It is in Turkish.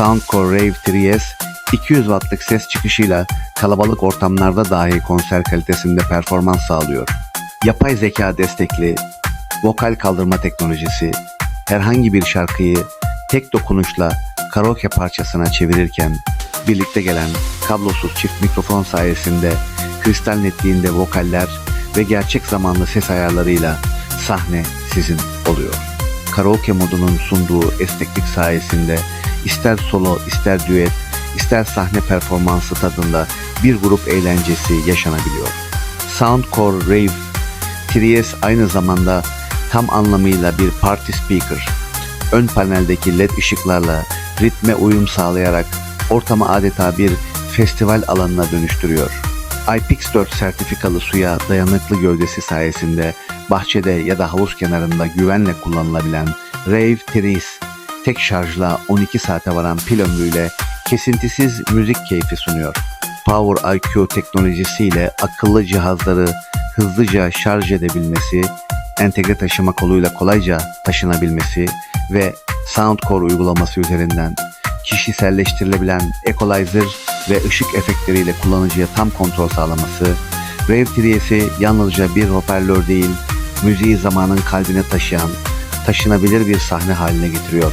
Soundcore Rave 3S 200 wattlık ses çıkışıyla kalabalık ortamlarda dahi konser kalitesinde performans sağlıyor. Yapay zeka destekli vokal kaldırma teknolojisi herhangi bir şarkıyı tek dokunuşla karaoke parçasına çevirirken birlikte gelen kablosuz çift mikrofon sayesinde kristal netliğinde vokaller ve gerçek zamanlı ses ayarlarıyla sahne sizin oluyor. Karaoke modunun sunduğu esneklik sayesinde ister solo ister düet ister sahne performansı tadında bir grup eğlencesi yaşanabiliyor. Soundcore Rave 3S aynı zamanda tam anlamıyla bir party speaker. Ön paneldeki led ışıklarla ritme uyum sağlayarak ortamı adeta bir festival alanına dönüştürüyor. IPX4 sertifikalı suya dayanıklı gövdesi sayesinde bahçede ya da havuz kenarında güvenle kullanılabilen Rave 3S tek şarjla 12 saate varan pil ömrüyle kesintisiz müzik keyfi sunuyor. Power IQ teknolojisiyle akıllı cihazları hızlıca şarj edebilmesi, entegre taşıma koluyla kolayca taşınabilmesi ve Soundcore uygulaması üzerinden kişiselleştirilebilen equalizer ve ışık efektleriyle kullanıcıya tam kontrol sağlaması, Rave 3S'yi yalnızca bir hoparlör değil, müziği zamanın kalbine taşıyan, taşınabilir bir sahne haline getiriyor.